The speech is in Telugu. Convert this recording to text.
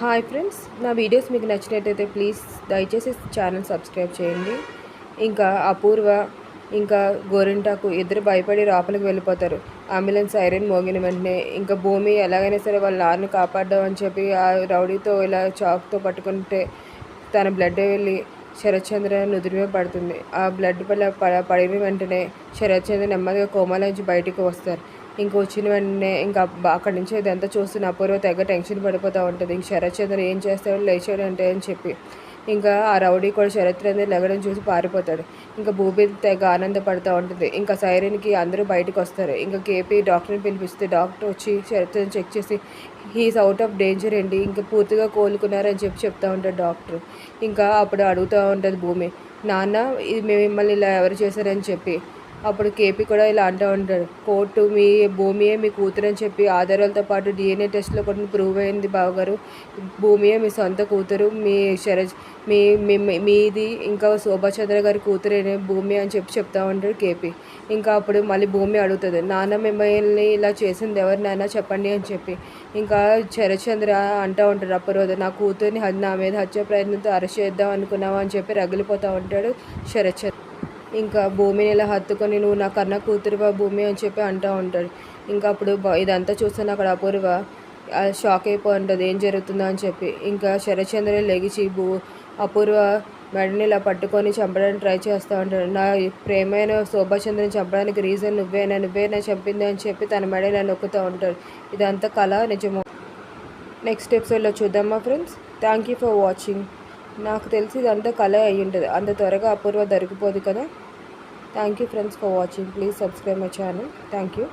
హాయ్ ఫ్రెండ్స్ నా వీడియోస్ మీకు నచ్చినట్టయితే ప్లీజ్ దయచేసి ఛానల్ సబ్స్క్రైబ్ చేయండి. ఇంకా అపూర్వ ఇంకా గోరింటాకు ఇద్దరు భయపడి లోపలికి వెళ్ళిపోతారు. అంబులెన్స్ ఐరన్ మోగిన వెంటనే ఇంకా భూమి ఎలాగైనా సరే వాళ్ళ నాన్నని కాపాడడం అని చెప్పి ఆ రౌడీతో ఇలా చాక్తో పట్టుకుంటే తన బ్లడ్ వెళ్ళి శరత్చంద్ర నుదురుమే పడుతుంది. ఆ బ్లడ్ పడ పడ- పడిన వెంటనే శరత్చంద్ర నెమ్మదిగా కోమాలోంచి బయటకు వస్తారు. ఇంక వచ్చిన వెంటనే ఇంకా అక్కడి నుంచి ఇదంతా చూస్తున్న అపూర్వ తెగ టెన్షన్ పడిపోతూ ఉంటుంది. ఇంక శరత్చంద్ర ఏం చేస్తాడు లేచాడు అంటే అని చెప్పి. ఇంకా ఆ రౌడీ కూడా శరత్చంద్ర లెగడం చూసి పారిపోతాడు. ఇంకా భూమి తెగ ఆనందపడుతూ ఉంటుంది. ఇంకా సైరన్కి అందరూ బయటకు వస్తారు. ఇంకా కేపీ డాక్టర్ని పిలిపిస్తే డాక్టర్ వచ్చి శరత్చంద్ర చెక్ చేసి he is out of danger అండి. ఇంకా పూర్తిగా కోలుకున్నారని చెప్పి చెప్తూ ఉంటాడు డాక్టర్. ఇంకా అప్పుడు అడుగుతూ ఉంటుంది భూమి నాన్న ఇది మేము మిమ్మల్ని ఇలా ఎవరు చేశారని చెప్పి. అప్పుడు కేపీ కూడా ఇలా అంటూ ఉంటాడు కోర్టు మీ భూమియే మీ కూతురు అని చెప్పి ఆధారాలతో పాటు డిఎన్ఏ టెస్ట్లో కూడా ప్రూవ్ అయింది బావగారు. భూమియే మీ సొంత కూతురు మీ శరజ్ మీ మీది ఇంకా శోభాచంద్ర గారి కూతురేనే భూమి అని చెప్పి చెప్తా ఉంటాడు కేపీ. ఇంకా అప్పుడు మళ్ళీ భూమి అడుగుతుంది నాన్న మిమ్మల్ని ఇలా చేసింది ఎవరు నాన్న చెప్పండి అని చెప్పి. ఇంకా శరచంద్ర అంటూ ఉంటాడు అప్పరోజు నా కూతుర్ని నా మీద హత్య ప్రయత్నంతో అరెస్ట్ చేద్దాం అనుకున్నావా అని చెప్పి రగిలిపోతూ ఉంటాడు శరత్చంద్ర ఇంకా భూమిని ఇలా హత్తుకొని నువ్వు నా కన్న కూతురువా భూమి అని చెప్పి అంటూ ఉంటాడు ఇంకా అప్పుడు ఇదంతా చూస్తాను అక్కడ అపూర్వ షాక్ అయిపోయి ఉంటుంది ఏం జరుగుతుందో అని చెప్పి. ఇంకా శరత్చంద్ర లెగిచి భూ అపూర్వ మెడని ఇలా పట్టుకొని చంపడానికి ట్రై చేస్తూ ఉంటాడు నా ప్రేమైన శోభాచంద్రని చంపడానికి రీజన్ నువ్వేనా? నువ్వేనా చంపింది అని చెప్పి తన మెడ ఇలా నొక్కుతూ ఉంటాడు ఇదంతా కళ నిజమో? నెక్స్ట్ ఎపిసోడ్లో చూద్దామా friends thank you for watching నాకు తెలిసి ఇదంతా కళ అయి ఉంటుంది అంత త్వరగా అపూర్వ దొరికిపోదు కదా. Thank you friends for watching please subscribe my channel thank you